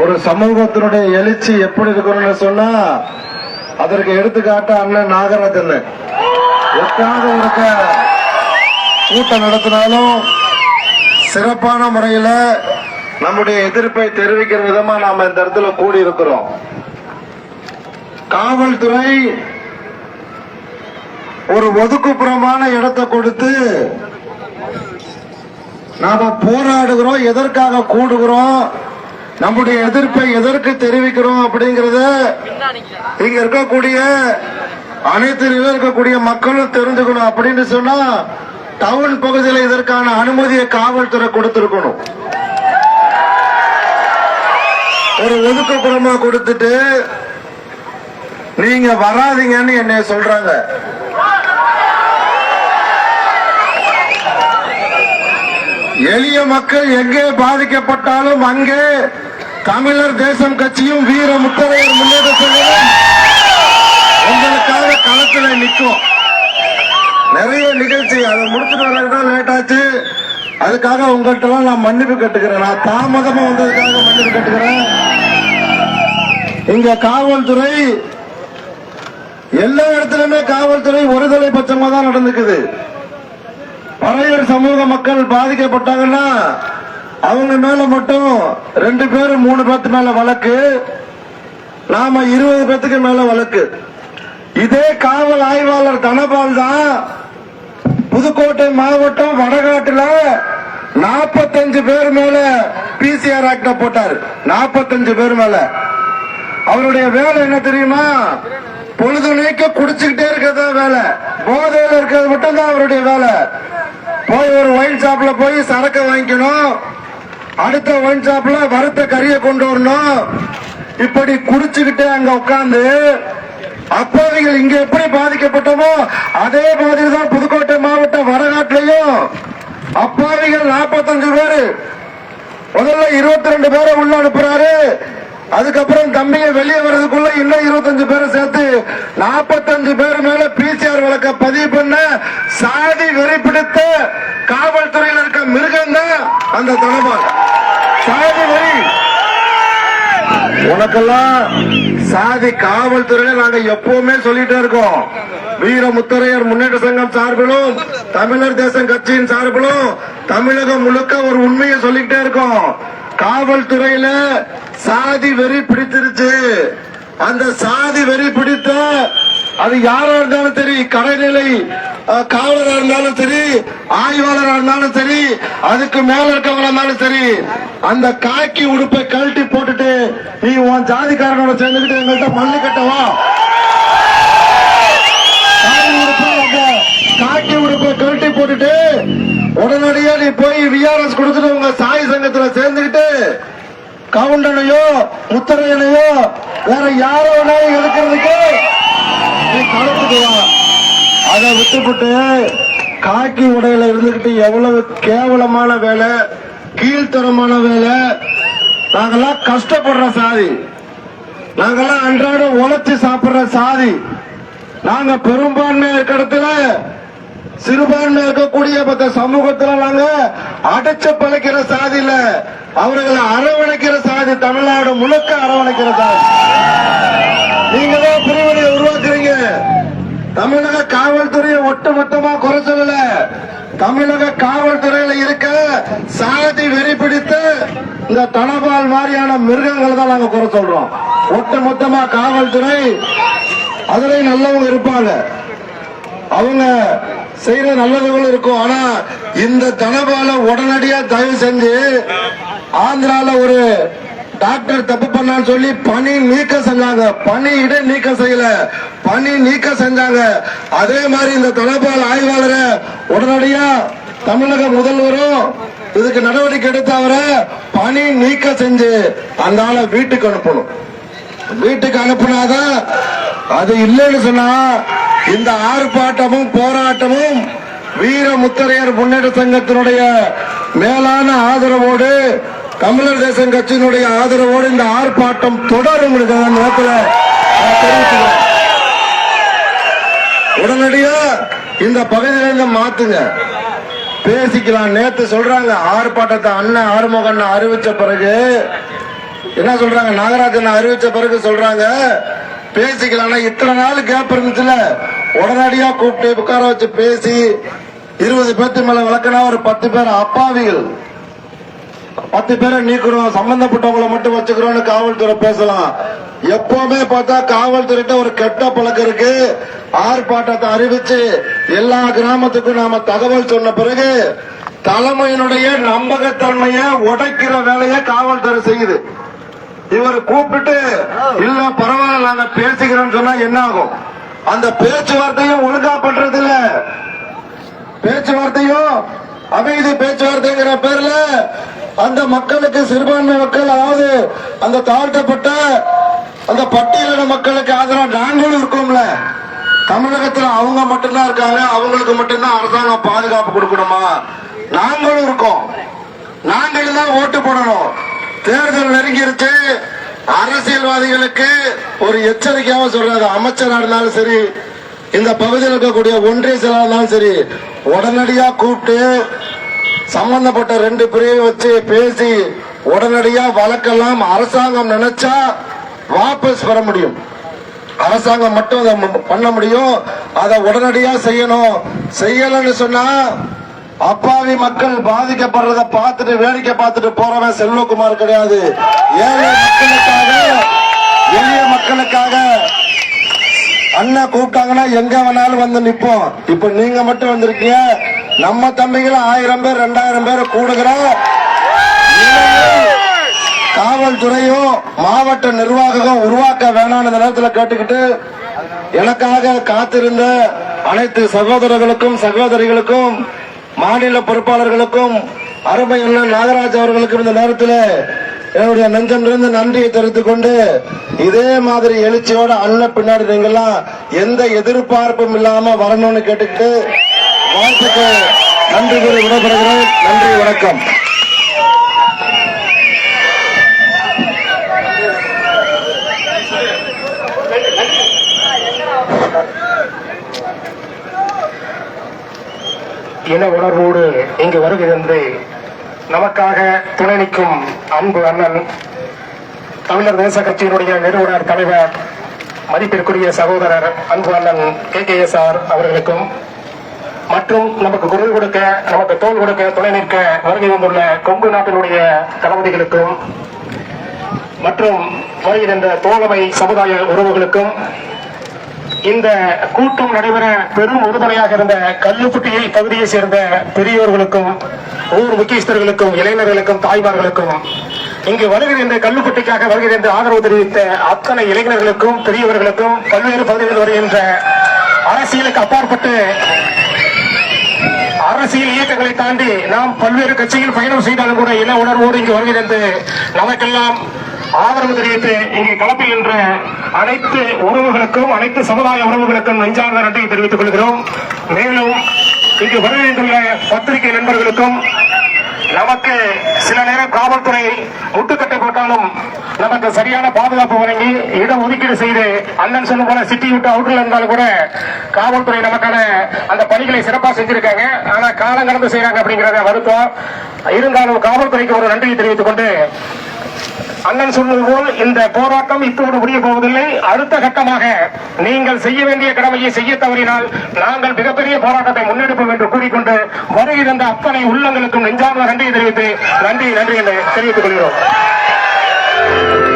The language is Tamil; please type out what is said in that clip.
ஒரு சமூகத்தினுடைய எழுச்சி எப்படி இருக்கணும்னு சொன்னா அதற்கு எடுத்துக்காட்ட அண்ணன் நாகராஜன். எட்டாவது இருக்க கூட்டம் நடத்தினாலும் சிறப்பான முறையில நம்முடைய எதிர்ப்பை தெரிவிக்கிற விதமா நாம இந்த இடத்துல கூடி இருக்கிறோம் காவல்துறை ஒரு ஒதுக்குப்புறமான இடத்தை கொடுத்து நாம போராடுகிறோம் எதற்காக கூடுகிறோம் நம்முடைய எதிர்ப்பை எதற்கு தெரிவிக்கிறோம் அப்படிங்கறத இங்க இருக்கக்கூடிய அனைத்து நிலையில் இருக்கக்கூடிய மக்களும் தெரிஞ்சுக்கணும் அப்படின்னு சொன்னா டவுன் பகுதியில் இதற்கான அனுமதியை காவல்துறை கொடுத்திருக்கணும். ஒரு ஒதுக்குப்புறமா கொடுத்துட்டு நீங்க வராதீங்கன்னு என்னை சொல்றாங்க. எளிய மக்கள் எங்கே பாதிக்கப்பட்டாலும் அங்கே தமிழர் தேசம் கட்சியும் வீர முத்தரையர் முன்னேற்ற சங்கமும் உங்களுக்காக களத்தில் நிற்கும். நிறைய நிகழ்ச்சி அதை முடிச்சுட்டு வரதுக்கு தான் லேட் ஆச்சு. அதுக்காக உங்கள்கிட்ட நான் மன்னிப்பு கட்டுக்கிறேன். நான் தாமதமா வந்ததுக்காக மன்னிப்பு கட்டுக்கிறேன். இங்க காவல்துறை எல்லா இடத்துலயுமே காவல்துறை ஒருதலை பட்சமா தான் நடந்துக்குது. பறையர் சமூக மக்கள் பாதிக்கப்பட்டாங்கன்னா அவங்க மேல மட்டும் ரெண்டு பேரு மூணு பேத்து மேல வழக்கு. நாம இருபது பேத்துக்கு மேல வழக்கு. இதே காவல் ஆய்வாளர் தனபால் தான் புதுக்கோட்டை மாவட்டம் வடகாட்டுல நாற்பத்தஞ்சு பேர் மேல பிசிஆர் ஆக்ட போட்டார். நாற்பத்தஞ்சு பேர் மேல. அவருடைய வேலை என்ன தெரியுமா? பொழுது நீக்க குடிச்சுக்கிட்டே இருக்கிறதா வேலை. போதையில இருக்கிறது மட்டும் தான் அவருடைய வேலை. போய் ஒரு ஒயின் ஷாப்ல போய் சரக்கு வாங்கிக்கணும். அடுத்த ஒயின் ஷாப்ல வறுத்த கறியை கொண்டு வரணும். இப்படி குடிச்சுக்கிட்டு அங்க உட்காந்து அப்பாவிகள் இங்க எப்படி பாதிக்கப்பட்டோமோ அதே மாதிரி தான் புதுக்கோட்டை மாவட்டம் வடநாட்டிலையும். அப்பாவிகள் 45 பேரு. முதல்ல 22 ரெண்டு பேரை உள்ள அனுப்புறாரு. அதுக்கப்புறம் தம்பிங்க வெளியே வர்றதுக்குள்ள இன்னும் 25 பேரை சேர்த்து 45 பேர் மேல பிசிஆர் வழக்க பதிவு பண்ண சாதி வெறி பிடித்த காவல்துறையில் இருக்க மிருகம் தான் அந்த தனபால். உனக்கெல்லாம் சாதி காவல்துறையில நாங்க எப்பவுமே சொல்லிட்டு இருக்கோம். வீர முத்தரையர் முன்னேற்ற சங்கம் சார்பிலும் தமிழர் தேசம் கட்சியின் சார்பிலும் தமிழகம் முழுக்க ஒரு உண்மையை சொல்லிக்கிட்டே இருக்கோம். காவல்துறையில சாதி வெறி பிடித்திருச்சு. அந்த சாதி வெறி பிடித்த அது யாரா இருந்தாலும் சரி கடைநிலை காவலரா இருந்தாலும் சரி ஆய்வாளரா இருந்தாலும் சரி அதுக்கு மேல இருக்கவங்களா இருந்தாலும் சரி அந்த காக்கி உடுப்பை கழட்டி போட்டுட்டு நீ உன் ஜாதிக்காரனோட சேர்ந்துக்கிட்டு எங்கள்கிட்ட மண்ணு கட்டவா காக்கி உடுப்பை கழட்டி போட்டுட்டு உடனடியா நீ போய் விஆர்எஸ் கொடுத்துட்டு உங்க சாய் சங்கத்துல சேர்ந்துக்கிட்டு கவுண்டனையோ முத்தரையனையோ வேற யாரோ வேணாலும் அதை விட்டுப்புட்டு காக்கி உடையில இருந்துகிட்டு எவ்வளவு கேவலமான வேலை கீழ்த்தரமான வேலை. நாங்கெல்லாம் கஷ்டப்படுற சாதி. நாங்கெல்லாம் அன்றாட உழைச்சி சாப்பிடுற சாதி. நாங்க பெரும்பான்மை இருக்க சிறுபான்மை இருக்கக்கூடிய பக்க சமூகத்துல நாங்க அடைச்சு பழைக்கிற சாதி இல்ல. அவர்களை அரவணைக்கிற சாதி தமிழ்நாடு முழுக்க அரவணைக்கிற சாதி. தமிழக காவல்துறையை ஒட்டுமொத்தமா குறை சொல்லல. தமிழக காவல்துறையில இருக்க சாதி வெறி பிடித்து இந்த தனபால் மாதிரியான மிருகங்களை தான் நாங்க குறை சொல்றோம். ஒட்டுமொத்தமா காவல்துறை அதுல நல்லவங்க இருப்பாங்க. அவங்க செய்யற நல்லதுகளும் இருக்கும். ஆனா இந்த தனபால உடனடியா தயவு செஞ்சு ஆந்திரால ஒரு டாக்டர் தப்பு பண்ணான்னு சொல்லி பணி நீக்கம் செஞ்சாங்க. பணி இட நீக்கம் செய்யல. பணி நீக்கம் செஞ்சாங்க. அதே மாதிரி இந்த தொலைபால் ஆய்வாளரை உடனடியா தமிழக முதல்வரும் இதுக்கு நடவடிக்கை எடுத்து அவரை பணி நீக்கம் செஞ்சு அந்த ஆளை வீட்டுக்கு அனுப்பணும். வீட்டுக்கு அனுப்புனாதான் அது இல்லைன்னு சொன்னா இந்த ஆர்ப்பாட்டமும் போராட்டமும் வீர முத்தரையர் முன்னேற்ற சங்கத்தினுடைய மேலான ஆதரவோடு தமிழர் தேசம் கட்சியினுடைய ஆதரவோடு இந்த ஆர்ப்பாட்டம் தொடரும் இந்த நேரத்தில் உடனடியா இந்த பகுதியில இருந்து மாத்துங்க. பேசிக்கலாம். நேத்து சொல்றாங்க ஆர்ப்பாட்டத்தை அண்ணன் ஆறுமுகன் அறிவிச்ச பிறகு என்ன சொல்றாங்க? நாகராஜன் அறிவிச்ச பிறகு சொல்றாங்க பேசிக்கலாம் இத்தனை நாள் கேப் இருந்துச்சுல. உடனடியா கூப்பிட்டு உட்கார வச்சு பேசி இருபது பேர்த்து மேல விளக்குனா ஒரு பத்து பேர் அப்பாவிகள். பத்து பேரை நீக்கிறோம் சம்பந்தப்பட்டவங்களை மட்டும் வச்சுக்கிறோம்னு காவல்துறை பேசலாம். எப்பவுமே பார்த்தா காவல்துறைகிட்ட ஒரு கெட்ட பழக்கம் இருக்கு. ஆர்ப்பாட்டத்தை அறிவிச்சு எல்லா கிராமத்துக்கும் நாம தகவல் சொன்ன பிறகு தலைமையினுடைய நம்பகத்தன்மைய உடைக்கிற வேலையை காவல்துறை செய்யுது. இவர் கூப்பிட்டு இல்ல பரவாயில்ல நாங்க பேசிக்கிறோம்னு சொன்னா என்ன ஆகும்? அந்த பேச்சுவார்த்தையும் ஒழுங்கா பண்றது இல்ல பேச்சுவார்த்தையும் அமைதி பேச்சுவார்த்தைங்கிற பேர்ல அந்த மக்களுக்கு சிறுபான்மை மக்கள் அதாவது அந்த தாழ்த்தப்பட்ட அந்த பட்டியலின மக்களுக்கு ஆதரவு நாங்களும் இருக்கோம்ல. தமிழகத்துல அவங்க மட்டும்தான் இருக்காங்க அவங்களுக்கு மட்டும்தான் அரசாங்கம் பாதுகாப்பு கொடுக்கணுமா? நாங்களும் இருக்கோம். நாங்களும் தான் ஓட்டு போடணும். தேர்தல் நெருங்கிருச்சு. அரசியல்வாதிகளுக்கு ஒரு எச்சரிக்கையாக சொல்றாங்க. அமைச்சரா இருந்தாலும் சரி இந்த பகுதியில் இருக்கக்கூடிய ஒன்றிய செயலாளர் இருந்தாலும் சரி உடனடியா கூப்பிட்டு சம்பந்தப்பட்ட ரெண்டு பிரிவை வச்சு பேசி உடனடியா வழக்கெல்லாம் அரசாங்கம் நினைச்சா வாபஸ் பெற முடியும். அரசாங்கம் மட்டும் அதை பண்ண முடியும். அதை உடனடியா செய்யணும். செய்யலன்னு சொன்னா அப்பாவி மக்கள் பாதிக்கப்படுறத பார்த்துட்டு வேடிக்கை பார்த்துட்டு போறவன் செல்வகுமார் கிடையாது. ஏழை மக்களுக்காக எளிய மக்களுக்காக அண்ணா கூப்பிட்டாங்கன்னா எங்க வேணாலும் வந்து நிப்போம். இப்ப நீங்க மட்டும் வந்திருக்கீங்க. நம்ம தம்பிகள் ஆயிரம் பேர் ரெண்டாயிரம் பேர் கூடுகிறோம். காவல்துறையும் மாவட்ட நிர்வாகம் உருவாக்க வேணாம் இந்த நேரத்தில் கேட்டுக்கிட்டு எனக்காக காத்திருந்த அனைத்து சகோதரர்களுக்கும் சகோதரிகளுக்கும் மாநில பொறுப்பாளர்களுக்கும் அருமை அண்ணன் நாகராஜ் அவர்களுக்கும் இந்த நேரத்தில் என்னுடைய நெஞ்சமிருந்து நன்றியை தெரிவித்துக் கொண்டு இதே மாதிரி எழுச்சியோட அண்ணன் பின்னாடி நீங்கெல்லாம் எந்த எதிர்பார்ப்பும் இல்லாம வரணும்னு கேட்டுக்கிட்டு வாழ்த்துக்கு நன்றி கூறி விடைபெறுகிறேன். நன்றி வணக்கம். இன உணர்வோடு இங்கு வருகிறது நமக்காக துணை நிற்கும் அன்பு அண்ணன் தமிழர் தேச கட்சியினுடைய நிறுவனர் தலைவர் மதிப்பிற்குரிய சகோதரர் அன்பு அண்ணன் கே கே எஸ் ஆர் அவர்களுக்கும் மற்றும் நமக்கு குரல் கொடுக்க நமக்கு தோல் கொடுக்க துணை நிற்க வருகை வந்துள்ள கொங்கு நாட்டினுடைய தளபதிகளுக்கும் மற்றும் வருகை தந்த தோழமை சமுதாய உறவுகளுக்கும் இந்த கூட்டம் நடைபெற பெரும் உறுதுணையாக இருந்த கல்லுக்குட்டியை பகுதியை சேர்ந்த பெரியோர்களுக்கும் ஊர் முக்கியஸ்தர்களுக்கும் இளைஞர்களுக்கும் தாய்மார்களுக்கும் இங்கு வருகிற இந்த கல்லுப்பட்டிக்காக வருகிற ஆதரவு தெரிவித்த அத்தனை இளைஞர்களுக்கும் பெரியவர்களுக்கும் பல்வேறு பகுதிகளில் வருகின்ற அரசியலுக்கு அப்பாற்பட்டு அரசியல் இயக்கங்களை தாண்டி நாம் பல்வேறு கட்சியில் பயணம் செய்தாலும் கூட இன உணர்வோடு இங்கு வருகிறது நமக்கெல்லாம் ஆதரவு தெரிவித்து இங்கு களத்தில் நின்ற அனைத்து உறவுகளுக்கும் அனைத்து சமுதாய உறவுகளுக்கும் நெஞ்சார்ந்த நன்றியை தெரிவித்துக் கொள்கிறோம். மேலும் இங்கு வருகின்ற பத்திரிகை நண்பர்களுக்கும் நமக்கு சில நேரம் காவல்துறை முட்டுக்கட்டை போட்டாலும் நமக்கு சரியான பாதுகாப்பு வழங்கி இடம் ஒதுக்கீடு செய்து அண்ணன் சொல்லும் போல சிட்டி விட்டு அவுட்டர்ல இருந்தாலும் கூட காவல்துறை நமக்கான அந்த பணிகளை சிறப்பாக செஞ்சிருக்காங்க. ஆனா காலம் கடந்து செய்யறாங்க அப்படிங்கறத வருத்தம் இருந்தாலும் காவல்துறைக்கு ஒரு நன்றியை தெரிவித்துக் கொண்டு அண்ணன் சொன்னது போல் இந்த போராட்டம் இத்தோடு முடிய போவதில்லை. அடுத்த கட்டமாக நீங்கள் செய்ய வேண்டிய கடமையை செய்ய தவறினால் நாங்கள் மிகப்பெரிய போராட்டத்தை முன்னெடுப்போம் என்று கூறிக்கொண்டு வருகிற தந்த அத்தனை உள்ளங்களுக்கும் நெஞ்சார்ந்த நன்றியை தெரிவித்து நன்றி நன்றி என்று தெரிவித்துக் கொள்கிறோம். Música